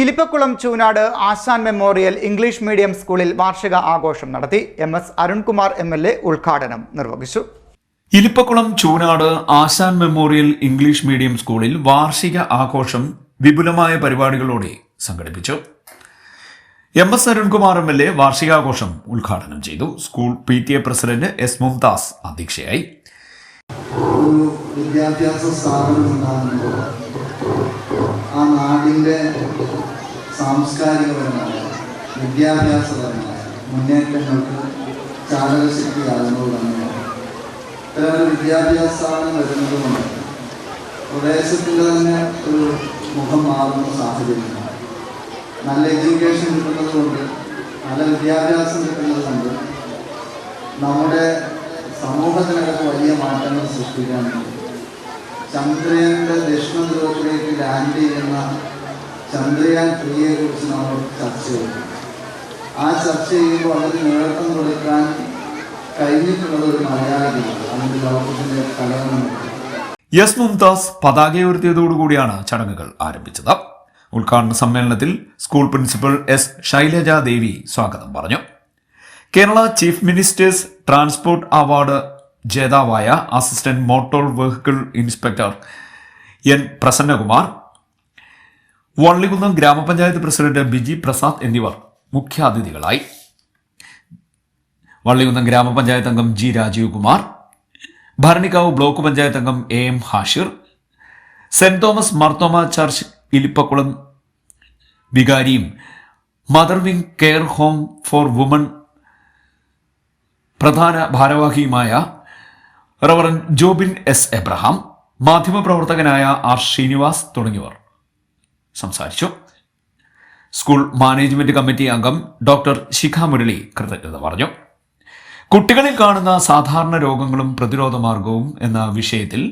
Elippakkulam Choonad Asan memorial English medium സ്കൂളിൽ വാർഷിക ആഘോഷം നടത്തി M S Arunkumar M L A ഉദ്ഘാടനം നിർവഹിച്ചു. Elippakkulam Choonad Asan memorial English medium സ്കൂളിൽ വാർഷിക ആഘോഷം വിപുലമായ പരിപാടികളോടെ സംഘടിപ്പിച്ചു. M S Arunkumar M L A വാർഷികാഘോഷം ഉദ്ഘാടനം ചെയ്തു. School P T A president S Mumtaz അധ്യക്ഷയായി. ഒരു വിദ്യാഭ്യാസ സ്ഥാപനം ഉണ്ടാകുമ്പോൾ ആ നാടിന്റെ സാംസ്കാരികപരമായ വിദ്യാഭ്യാസപരമായ മുന്നേറ്റങ്ങൾക്ക് ചാലകശക്തിയാകുന്നത് തന്നെയാണ് ഇത്തരം വിദ്യാഭ്യാസമാണ് വരുന്നത് കൊണ്ട് പ്രദേശത്തിന്റെ തന്നെ ഒരു മുഖം മാറുന്ന സാഹചര്യമാണ്. നല്ല എഡ്യൂക്കേഷൻ കിട്ടുന്നത് കൊണ്ട് നല്ല വിദ്യാഭ്യാസം കിട്ടുന്നത് കൊണ്ട് നമ്മുടെ സമൂഹത്തിനകത്ത് വലിയ മാറ്റങ്ങൾ ചന്ദ്രയന്റെ ചന്ദ്രയാന്റെ ദക്ഷിണ ധ്രുവത്തിലേക്ക് ലാൻഡ് ചെയ്യുന്ന ചന്ദ്രയാൻ ത്രീയെ കുറിച്ച് നമ്മൾ ചർച്ച ചെയ്തു. ആ ചർച്ച ചെയ്യുമ്പോൾ അതിന് നേതൃത്വം കൊടുക്കാൻ കഴിഞ്ഞിട്ടുള്ളത് ഒരു മലയാളിയാണ് അതിന്റെ ലോകത്തിന്റെ തലവനുണ്ട് എസ് മുംതാസ് പതാക ഉയർത്തിയതോടുകൂടിയാണ് ചടങ്ങുകൾ ആരംഭിച്ചത്. ഉദ്ഘാടന സമ്മേളനത്തിൽ school principal S Shailaja Devi സ്വാഗതം പറഞ്ഞു. Kerala chief minister's transport award ജേതാവായ assistant motor vehicle inspector N Prasannakumar Vallikunnam ഗ്രാമപഞ്ചായത്ത് പ്രസിഡന്റ് ബിജി പ്രസാദ് എന്നിവർ മുഖ്യാതിഥികളായി. വള്ളികുന്നം ഗ്രാമപഞ്ചായത്ത് അംഗം ജി രാജീവ് കുമാർ ഭരണിക്കാവ് ബ്ലോക്ക് പഞ്ചായത്ത് അംഗം A M Hashir saint Thomas Marthoma church Elippakkulam വികാരിയും mother wing care home for woman പ്രധാന ഭാരവാഹിയുമായ റവറൻ ജോബിൻ എസ് എബ്രഹാം മാധ്യമപ്രവർത്തകനായ ആർ ശ്രീനിവാസ് തുടങ്ങിയവർ. സംസാരിച്ചു. സ്കൂൾ മാനേജ്മെന്റ് കമ്മിറ്റി അംഗം ഡോക്ടർ ശിഖ മുരളി കൃതജ്ഞത പറഞ്ഞു. കുട്ടികളിൽ കാണുന്ന സാധാരണ രോഗങ്ങളും പ്രതിരോധ മാർഗവും എന്ന വിഷയത്തിൽ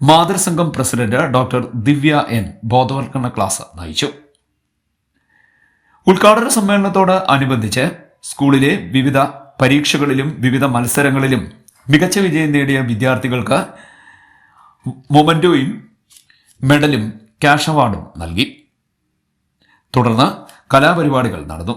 മാതൃസംഘം പ്രസിഡന്റ് ഡോക്ടർ ദിവ്യ എൻ ബോധവൽക്കരണ ക്ലാസ് നയിച്ചു. ഉദ്ഘാടന സമ്മേളനത്തോട് അനുബന്ധിച്ച് സ്കൂളിലെ വിവിധ പരീക്ഷകളിലും വിവിധ മത്സരങ്ങളിലും മികച്ച വിജയം നേടിയ വിദ്യാർത്ഥികൾക്ക് മൊമന്റോയും മെഡലും ക്യാഷ് അവാർഡും നൽകി. തുടർന്ന് കലാപരിപാടികൾ നടന്നു.